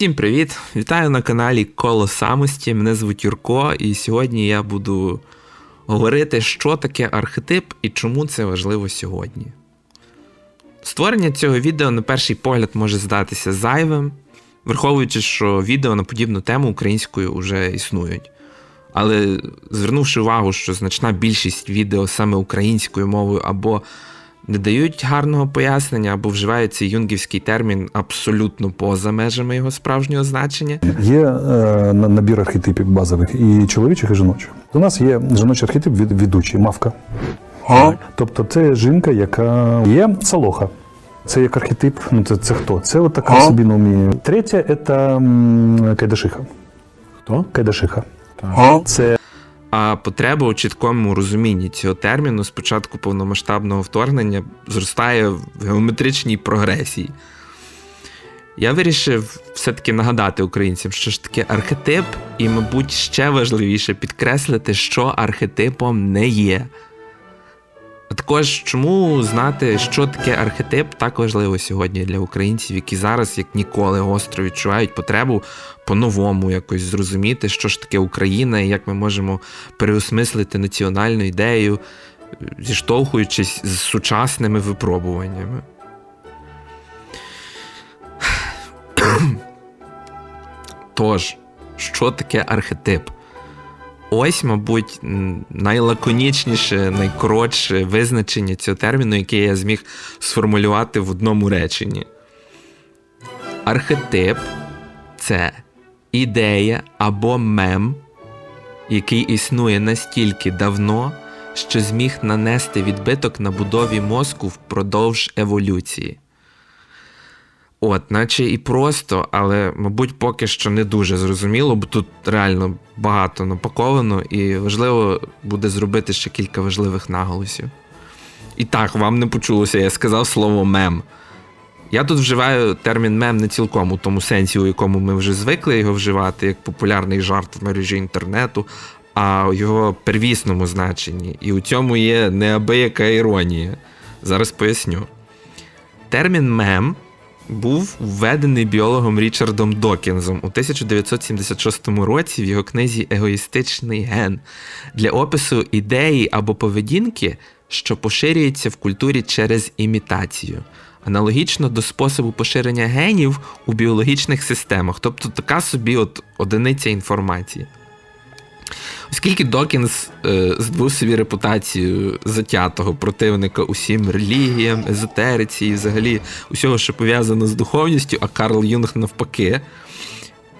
Всім привіт! Вітаю на каналі Коло Самості. Мене звуть Юрко, і сьогодні я буду говорити, що таке архетип і чому це важливо сьогодні. Створення цього відео на перший погляд може здатися зайвим, враховуючи, що відео на подібну тему українською вже існують. Але звернувши увагу, що значна більшість відео саме українською мовою або не дають гарного пояснення, або вживають цей юнгівський термін абсолютно поза межами його справжнього значення. Є е, набір архетипів базових і чоловічих, і жіночих. У нас є жіночий архетип від ведучий, мавка. Тобто це жінка, яка є салоха. Це як архетип, ну це, це хто? Це от така собі на умі. Третє це м, кайдашиха. Хто? Кайдашиха. Так. Це А потреба у чіткому розумінні цього терміну з початку повномасштабного вторгнення зростає в геометричній прогресії. Я вирішив все-таки нагадати українцям, що ж таке архетип, і, мабуть, ще важливіше підкреслити, що архетипом не є. Також чому знати, що таке архетип, так важливо сьогодні для українців, які зараз як ніколи гостро відчувають потребу по-новому якось зрозуміти, що ж таке Україна і як ми можемо переосмислити національну ідею, зіштовхуючись з сучасними випробуваннями. Тож, що таке архетип? Ось, мабуть, найлаконічніше, найкоротше визначення цього терміну, яке я зміг сформулювати в одному реченні. Архетип це ідея або мем, який існує настільки давно, що зміг нанести відбиток на будові мозку впродовж еволюції. От, наче і просто, але, мабуть, поки що не дуже зрозуміло, бо тут реально багато напаковано, і важливо буде зробити ще кілька важливих наголосів. І так, вам не почулося, я сказав слово мем. Я тут вживаю термін мем не цілком у тому сенсі, у якому ми вже звикли його вживати, як популярний жарт в мережі інтернету, а у його первісному значенні. І у цьому є неабияка іронія. Зараз поясню. Термін мем був введений біологом Річардом Докінзом у 1976 році в його книзі Егоїстичний ген для опису ідеї або поведінки, що поширюється в культурі через імітацію, аналогічно до способу поширення генів у біологічних системах, тобто така собі от одиниця інформації. Оскільки Докінс е, здобув собі репутацію затятого противника усім релігіям, езотериці і взагалі усього, що пов'язано з духовністю, а Карл Юнг навпаки.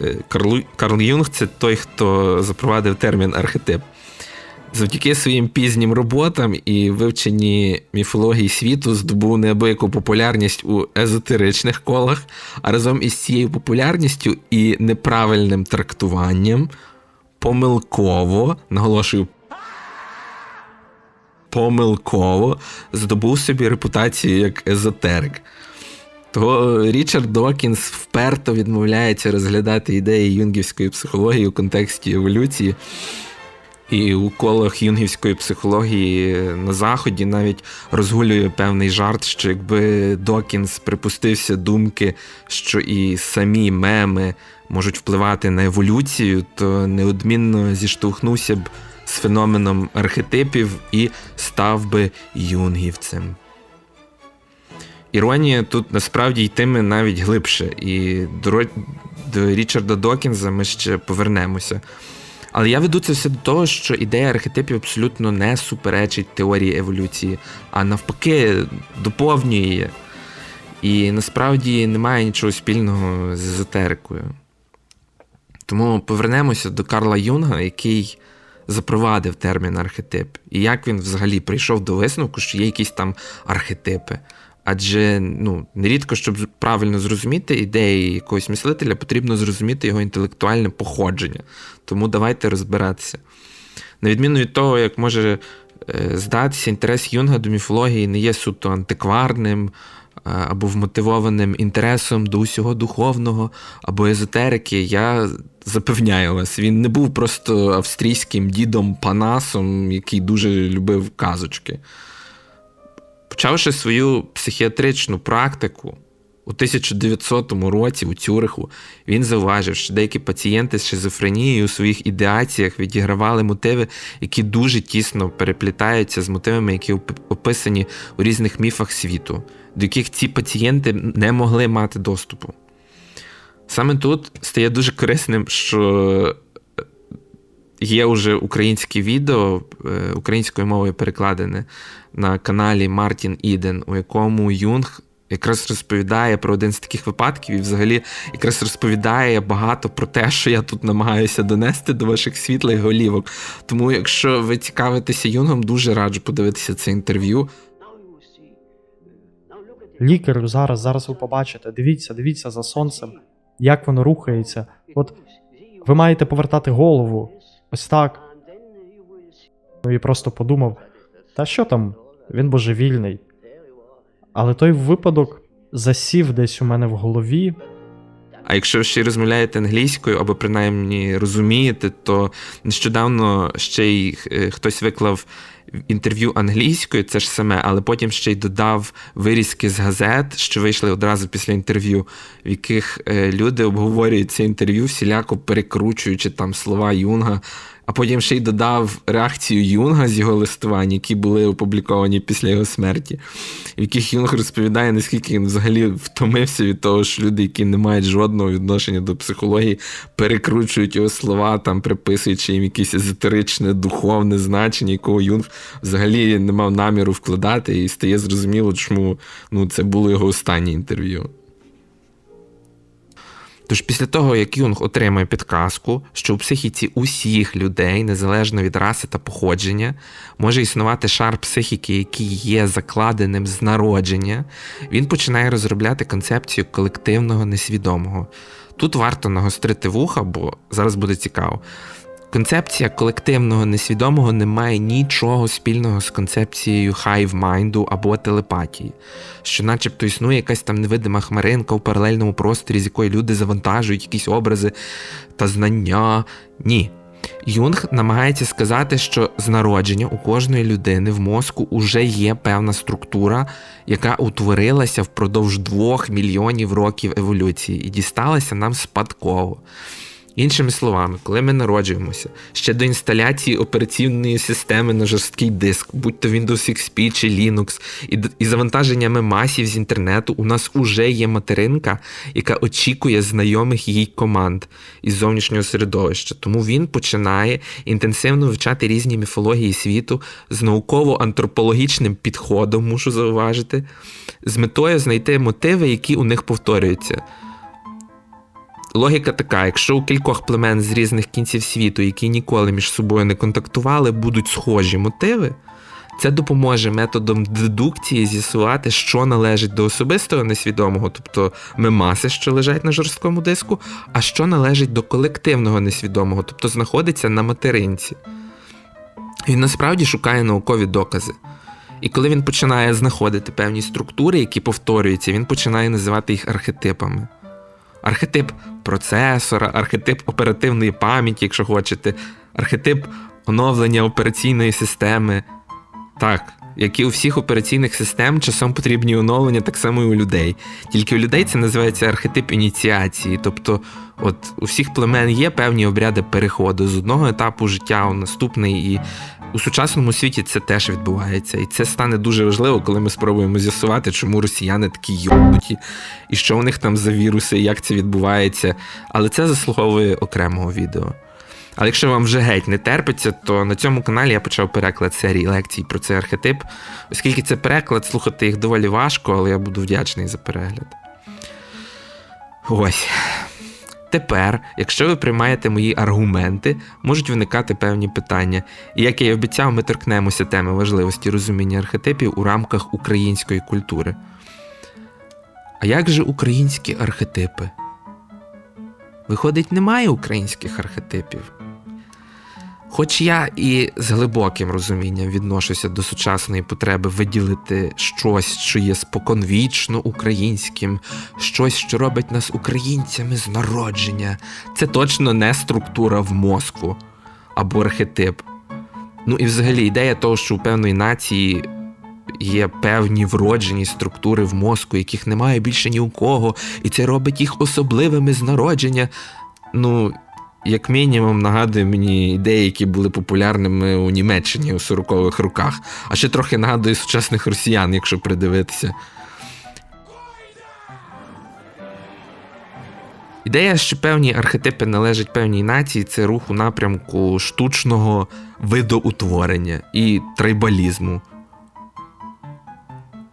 Е, Карл, Карл Юнг це той, хто запровадив термін архетип. Завдяки своїм пізнім роботам і вивченні міфології світу здобув неабияку популярність у езотеричних колах, а разом із цією популярністю і неправильним трактуванням помилково, наголошую, помилково здобув собі репутацію як езотерик. Того Річард Докінс вперто відмовляється розглядати ідеї юнгівської психології у контексті еволюції. І у колах юнгівської психології на заході навіть розгулює певний жарт, що якби Докінс припустився думки, що і самі меми можуть впливати на еволюцію, то неодмінно зіштовхнувся б з феноменом архетипів і став би юнгівцем. Іронія тут насправді йтиме навіть глибше, і до, Річарда Докінза ми ще повернемося. Але я веду це все до того, що ідея архетипів абсолютно не суперечить теорії еволюції, а навпаки, доповнює. І насправді немає нічого спільного з езотерикою. Тому повернемося до Карла Юнга, який запровадив термін архетип, і як він взагалі прийшов до висновку, що є якісь там архетипи. Адже ну, нерідко, щоб правильно зрозуміти ідеї якогось мислителя, потрібно зрозуміти його інтелектуальне походження. Тому давайте розбиратися. На відміну від того, як може е, здатися, інтерес Юнга до міфології не є суто антикварним або вмотивованим інтересом до усього духовного або езотерики. Я запевняю вас, він не був просто австрійським дідом Панасом, який дуже любив казочки. Почавши свою психіатричну практику У 1900 році у Цюриху він зауважив, що деякі пацієнти з шизофренією у своїх ідеаціях відігравали мотиви, які дуже тісно переплітаються з мотивами, які описані у різних міфах світу, до яких ці пацієнти не могли мати доступу. Саме тут стає дуже корисним, що є вже українське відео е, українською мовою перекладене на каналі Мартін Іден, у якому Юнг якраз розповідає про один з таких випадків і взагалі якраз розповідає багато про те, що я тут намагаюся донести до ваших світлих голівок. Тому, якщо ви цікавитеся Юнгом, дуже раджу подивитися це інтерв'ю. Лікарю зараз, зараз ви побачите. Дивіться, дивіться за сонцем, як воно рухається. От ви маєте повертати голову. Ось так. Ну і просто подумав: та що там, він божевільний. Але той випадок засів десь у мене в голові. А якщо ще й розмовляєте англійською або принаймні розумієте, то нещодавно ще й е, хтось виклав інтерв'ю англійською, це ж саме, але потім ще й додав вирізки з газет, що вийшли одразу після інтерв'ю, в яких е, люди обговорюють це інтерв'ю, всіляко перекручуючи там слова Юнга. А потім ще й додав реакцію Юнга з його листувань, які були опубліковані після його смерті, в яких Юнг розповідає, наскільки він взагалі втомився від того, що люди, які не мають жодного відношення до психології, перекручують його слова, там приписуючи їм якесь езотеричне, духовне значення, якого Юнг взагалі не мав наміру вкладати, і стає зрозуміло, чому ну, це було його останнє інтерв'ю. Тож після того, як Юнг отримує підказку, що у психіці усіх людей, незалежно від раси та походження, може існувати шар психіки, який є закладеним з народження, він починає розробляти концепцію колективного несвідомого. Тут варто нагострити вуха, бо зараз буде цікаво. Концепція колективного несвідомого не має нічого спільного з концепцією хайв-майнду або телепатії, що начебто існує якась там невидима хмаринка у паралельному просторі, з якої люди завантажують якісь образи та знання. Ні. Юнг намагається сказати, що з народження у кожної людини в мозку уже є певна структура, яка утворилася впродовж двох мільйонів років еволюції і дісталася нам спадково. Іншими словами, коли ми народжуємося ще до інсталяції операційної системи на жорсткий диск, будь то Windows XP чи Linux, і, і завантаженнями масів з інтернету, у нас уже є материнка, яка очікує знайомих їй команд із зовнішнього середовища. Тому він починає інтенсивно вивчати різні міфології світу з науково-антропологічним підходом, мушу зауважити, з метою знайти мотиви, які у них повторюються. Логіка така: якщо у кількох племен з різних кінців світу, які ніколи між собою не контактували, будуть схожі мотиви, це допоможе методом дедукції з'ясувати, що належить до особистого несвідомого, тобто мемаси, що лежать на жорсткому диску, а що належить до колективного несвідомого, тобто знаходиться на материнці. Він насправді шукає наукові докази. І коли він починає знаходити певні структури, які повторюються, він починає називати їх архетипами архетип процесора, архетип оперативної пам'яті, якщо хочете, архетип оновлення операційної системи. Так, як і у всіх операційних систем, часом потрібні оновлення, так само і у людей. Тільки у людей це називається архетип ініціації. Тобто, от у всіх племен є певні обряди переходу з одного етапу життя у наступний, і у сучасному світі це теж відбувається. І це стане дуже важливо, коли ми спробуємо з'ясувати, чому росіяни такі йобнуті, і що у них там за віруси, і як це відбувається. Але це заслуговує окремого відео. Але якщо вам вже геть не терпиться, то на цьому каналі я почав переклад серії лекцій про цей архетип. Оскільки це переклад, слухати їх доволі важко, але я буду вдячний за перегляд. Ось. Тепер, якщо ви приймаєте мої аргументи, можуть виникати певні питання. І як я й обіцяв, ми торкнемося теми важливості розуміння архетипів у рамках української культури. А як же українські архетипи? Виходить, немає українських архетипів. Хоч я і з глибоким розумінням відношуся до сучасної потреби виділити щось, що є споконвічно українським, щось, що робить нас українцями з народження, це точно не структура в мозку або архетип. Ну і взагалі ідея того, що у певної нації є певні вроджені структури в мозку, яких немає більше ні у кого, і це робить їх особливими з народження. Ну, як мінімум, нагадує мені ідеї, які були популярними у Німеччині у 40-х роках, а ще трохи нагадує сучасних росіян, якщо придивитися. Ідея, що певні архетипи належать певній нації, це рух у напрямку штучного видоутворення і трайбалізму.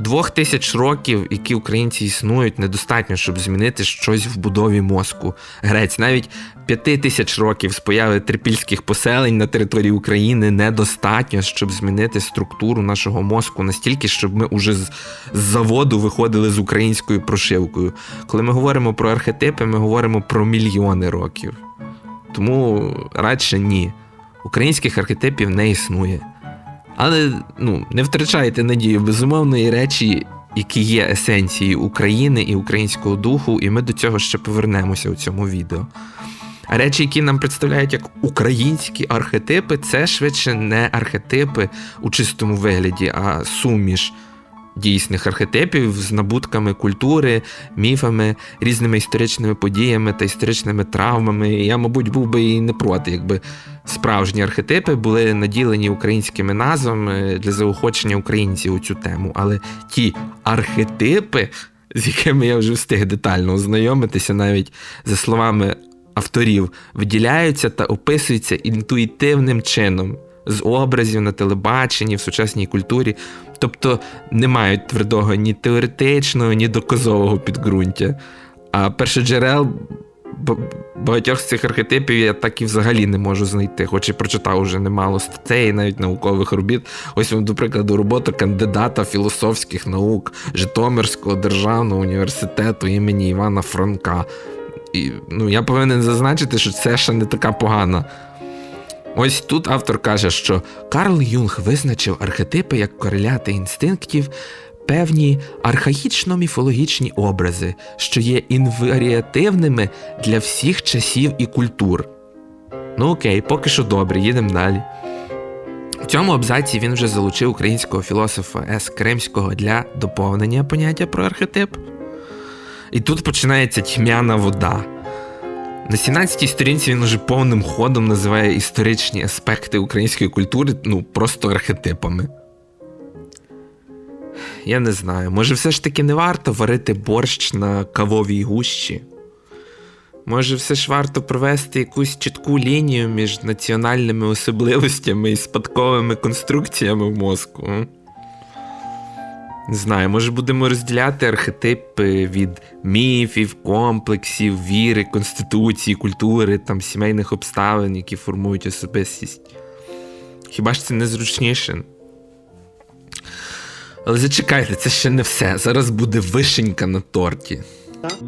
Двох тисяч років, які українці існують, недостатньо, щоб змінити щось в будові мозку. Грець, навіть п'яти тисяч років з появи трипільських поселень на території України недостатньо, щоб змінити структуру нашого мозку настільки, щоб ми уже з, заводу виходили з українською прошивкою. Коли ми говоримо про архетипи, ми говоримо про мільйони років. Тому радше ні. Українських архетипів не існує. Але ну, не втрачайте надію, безумовної речі, які є есенцією України і українського духу, і ми до цього ще повернемося у цьому відео. А речі, які нам представляють як українські архетипи, це швидше не архетипи у чистому вигляді, а суміш дійсних архетипів з набутками культури, міфами, різними історичними подіями та історичними травмами. Я, мабуть, був би і не проти, якби справжні архетипи були наділені українськими назвами для заохочення українців у цю тему. Але ті архетипи, з якими я вже встиг детально ознайомитися, навіть за словами авторів, виділяються та описуються інтуїтивним чином. З образів на телебаченні, в сучасній культурі, тобто не мають твердого ні теоретичного, ні доказового підґрунтя. А першоджерел багатьох з цих архетипів я так і взагалі не можу знайти, хоч і прочитав уже немало статей, навіть наукових робіт. Ось до прикладу, робота кандидата філософських наук Житомирського державного університету імені Івана Франка. І ну, я повинен зазначити, що це ще не така погана. Ось тут автор каже, що Карл Юнг визначив архетипи як кореляти інстинктів, певні архаїчно-міфологічні образи, що є інваріативними для всіх часів і культур. Ну окей, поки що добре, їдемо далі. У цьому абзаці він вже залучив українського філософа С. Кримського для доповнення поняття про архетип. І тут починається тьмяна вода. На 17-й сторінці він уже повним ходом називає історичні аспекти української культури ну, просто архетипами. Я не знаю, може, все ж таки не варто варити борщ на кавовій гущі? Може, все ж варто провести якусь чітку лінію між національними особливостями і спадковими конструкціями в мозку? Не знаю, може будемо розділяти архетипи від міфів, комплексів, віри, конституції, культури, там, сімейних обставин, які формують особистість. Хіба ж це не зручніше? Але зачекайте, це ще не все. Зараз буде вишенька на торті.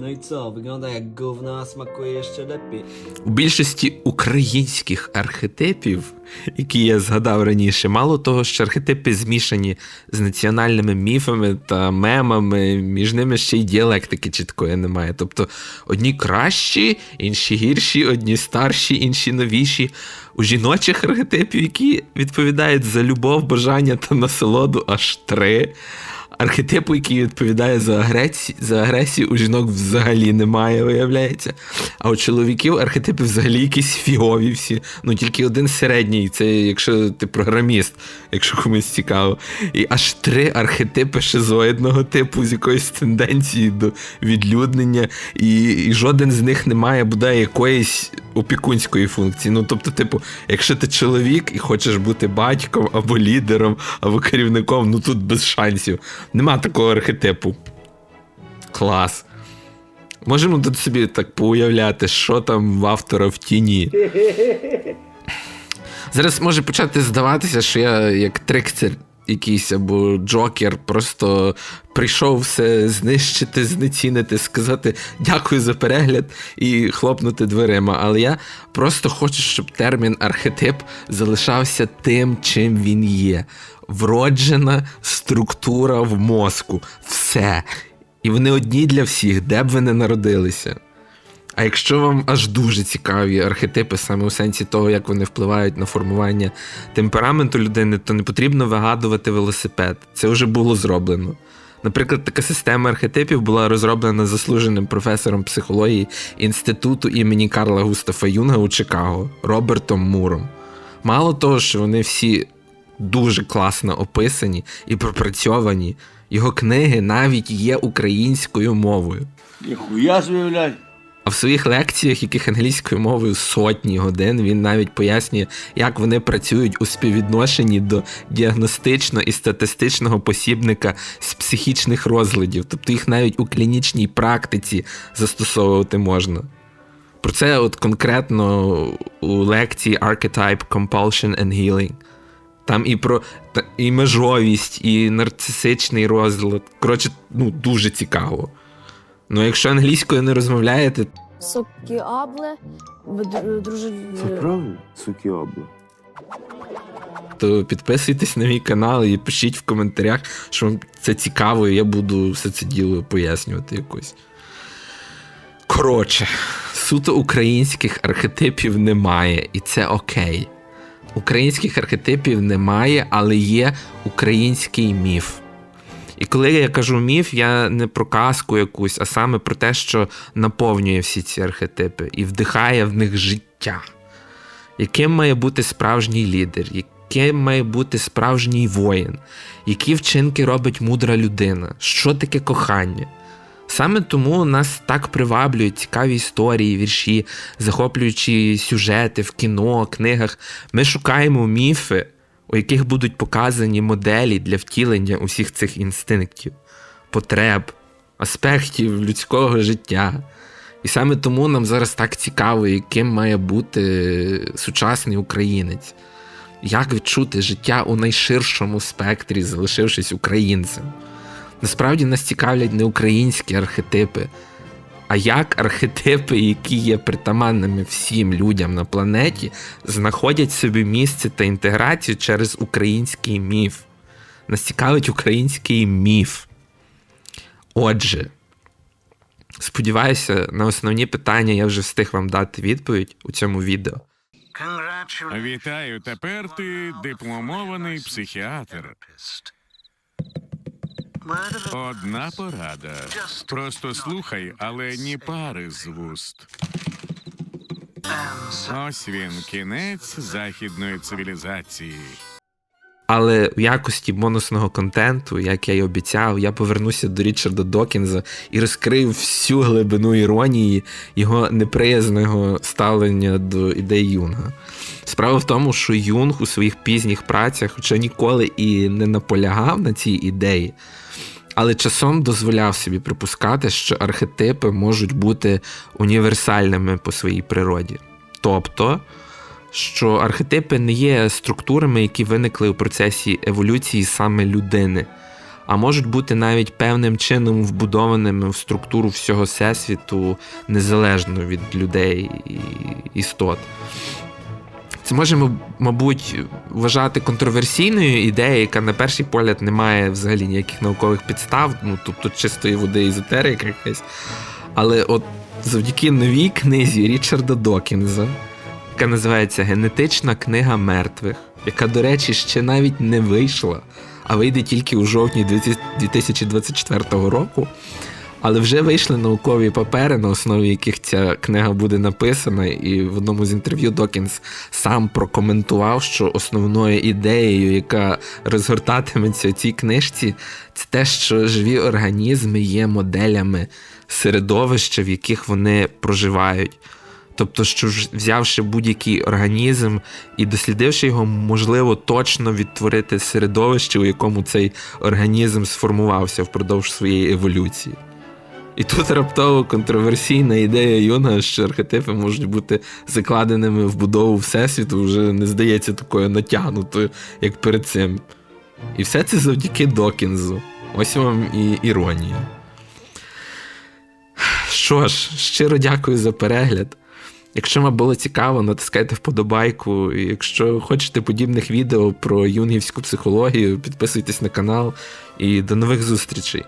No i co, wygląda jak gówno, a smakuje jeszcze lepiej. У більшості українських архетипів, які я згадав раніше, мало того, що архетипи змішані з національними міфами та мемами, між ними ще й діалектики чіткої немає. Тобто одні кращі, інші гірші, одні старші, інші новіші. У жіночих архетипів, які відповідають за любов, бажання та насолоду, аж три. Архетипу, який відповідає за агресію, за агресію, у жінок взагалі немає, виявляється. А у чоловіків архетипи взагалі якісь фігові всі. Ну тільки один середній, це якщо ти програміст, якщо комусь цікаво. І аж три архетипи шизоїдного типу з якоюсь тенденцією до відлюднення, і, і жоден з них не має бодай якоїсь опікунської функції. Ну тобто, типу, якщо ти чоловік і хочеш бути батьком або лідером, або керівником, ну тут без шансів. Нема такого архетипу. Клас. Можемо тут собі так поуявляти, що там в автора в тіні. Зараз може почати здаватися, що я як трикстер якийсь або джокер, просто прийшов все знищити, знецінити, сказати дякую за перегляд і хлопнути дверима. Але я просто хочу, щоб термін архетип залишався тим, чим він є. Вроджена структура в мозку. Все. І вони одні для всіх, де б ви не народилися. А якщо вам аж дуже цікаві архетипи, саме у сенсі того, як вони впливають на формування темпераменту людини, то не потрібно вигадувати велосипед. Це вже було зроблено. Наприклад, така система архетипів була розроблена заслуженим професором психології інституту імені Карла Густафа Юнга у Чикаго Робертом Муром. Мало того, що вони всі дуже класно описані і пропрацьовані, його книги навіть є українською мовою. Ніхуя блядь. А в своїх лекціях, яких англійською мовою сотні годин, він навіть пояснює, як вони працюють у співвідношенні до діагностичного і статистичного посібника з психічних розладів, тобто їх навіть у клінічній практиці застосовувати можна. Про це от конкретно у лекції Archetype Compulsion and Healing. Там і про і межовість, і нарцисичний розлад. Коротше, ну дуже цікаво. Ну, якщо англійською не розмовляєте, Сокіабле, друже. Це правильно, суки обла. то підписуйтесь на мій канал і пишіть в коментарях, що вам це цікаво, і я буду все це діло пояснювати якось. Коротше, суто українських архетипів немає, і це окей. Українських архетипів немає, але є український міф. І коли я кажу міф, я не про казку якусь, а саме про те, що наповнює всі ці архетипи і вдихає в них життя. Яким має бути справжній лідер, яким має бути справжній воїн, які вчинки робить мудра людина, що таке кохання. Саме тому нас так приваблюють цікаві історії, вірші, захоплюючі сюжети в кіно, книгах. Ми шукаємо міфи, у яких будуть показані моделі для втілення усіх цих інстинктів, потреб, аспектів людського життя. І саме тому нам зараз так цікаво, яким має бути сучасний українець, як відчути життя у найширшому спектрі, залишившись українцем. Насправді нас цікавлять не українські архетипи, а як архетипи, які є притаманними всім людям на планеті, знаходять собі місце та інтеграцію через український міф. Нас цікавить український міф. Отже, сподіваюся, на основні питання я вже встиг вам дати відповідь у цьому відео. Вітаю, тепер ти дипломований психіатр. Одна порада. Просто слухай, але ні пари з вуст. Ось він, кінець західної цивілізації. Але в якості бонусного контенту, як я й обіцяв, я повернуся до Річарда Докінза і розкрию всю глибину іронії його неприязного ставлення до ідей Юнга. Справа в тому, що Юнг у своїх пізніх працях, хоча ніколи і не наполягав на цій ідеї, але часом дозволяв собі припускати, що архетипи можуть бути універсальними по своїй природі. Тобто, що архетипи не є структурами, які виникли у процесі еволюції саме людини, а можуть бути навіть певним чином вбудованими в структуру всього всесвіту незалежно від людей і істот. Це можемо, мабуть, вважати контроверсійною ідеєю, яка на перший погляд не має взагалі ніяких наукових підстав, ну тобто чистої води езотерика якась. Але от завдяки новій книзі Річарда Докінза, яка називається Генетична книга мертвих, яка, до речі, ще навіть не вийшла, а вийде тільки у жовтні 2024 року. Але вже вийшли наукові папери, на основі яких ця книга буде написана, і в одному з інтерв'ю Докінс сам прокоментував, що основною ідеєю, яка розгортатиметься цій книжці, це те, що живі організми є моделями середовища, в яких вони проживають. Тобто, що взявши будь-який організм і дослідивши його, можливо точно відтворити середовище, у якому цей організм сформувався впродовж своєї еволюції. І тут раптово контроверсійна ідея Юнга, що архетипи можуть бути закладеними в будову Всесвіту, вже не здається такою натягнутою, як перед цим. І все це завдяки Докінзу. Ось вам і іронія. Що ж, щиро дякую за перегляд. Якщо вам було цікаво, натискайте вподобайку. І якщо хочете подібних відео про юнгівську психологію, підписуйтесь на канал і до нових зустрічей.